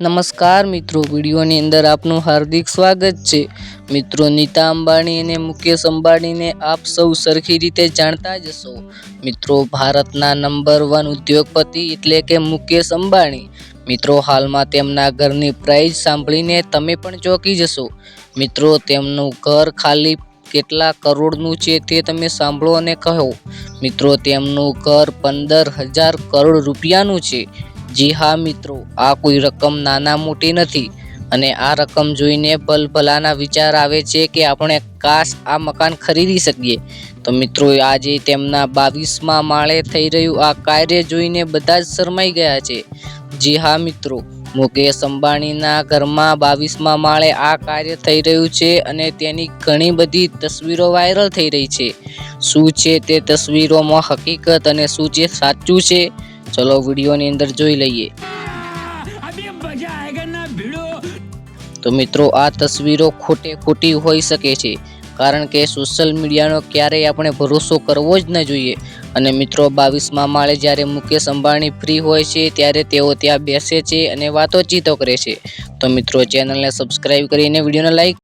નમસ્કાર મિત્રો, વિડીયોની અંદર આપનું હાર્દિક સ્વાગત છે. મિત્રો, નીતા અંબાણી અને મુકેશ અંબાણીને આપ સૌ સરખી રીતે જાણતા જ હશો. મિત્રો, ભારતના નંબર વન ઉદ્યોગપતિ એટલે કે મુકેશ અંબાણી. મિત્રો, હાલમાં તેમના ઘરની પ્રાઇસ સાંભળીને તમે પણ ચોંકી જશો. મિત્રો, તેમનું ઘર ખાલી કેટલા કરોડનું છે તે તમે સાંભળો અને કહો. મિત્રો, તેમનું ઘર પંદર હજાર કરોડ રૂપિયાનું છે. જી હા મિત્રો, આ કોઈ રકમ નાના મોટી નથી અને આ રકમ જોઈને ભલભલાના વિચાર આવે છે કે આપણે કાશ આ મકાન ખરીદી શકીએ. તો મિત્રો, આજે તેમના બાવીસમાં માળે થઈ રહ્યું આ કાર્ય જોઈને બધા જ શરમાઈ ગયા છે. જી હા મિત્રો, મુકેશ અંબાણીના ઘરમાં બાવીસમાં માળે આ કાર્ય થઈ રહ્યું છે અને તેની ઘણી બધી તસવીરો વાયરલ થઈ રહી છે. શું છે તે તસવીરોમાં હકીકત અને શું છે સાચું છે? ચલો વિડીયોની અંદર જોઈ લઈએ. તો મિત્રો, આ તસવીરો ખોટે ખોટી હોઈ શકે છે, કારણ કે સોશિયલ મીડિયાનો ક્યારેય આપણે ભરોસો કરવો જ ન જોઈએ. અને મિત્રો, બાવીસમાં માળે જ્યારે મુકેશ અંબાણી ફ્રી હોય છે, ત્યારે તેઓ ત્યાં બેસે છે અને વાતો ચીતો કરે છે. તો મિત્રો, ચેનલને સબસ્ક્રાઈબ કરીને વિડીયોને લાઈક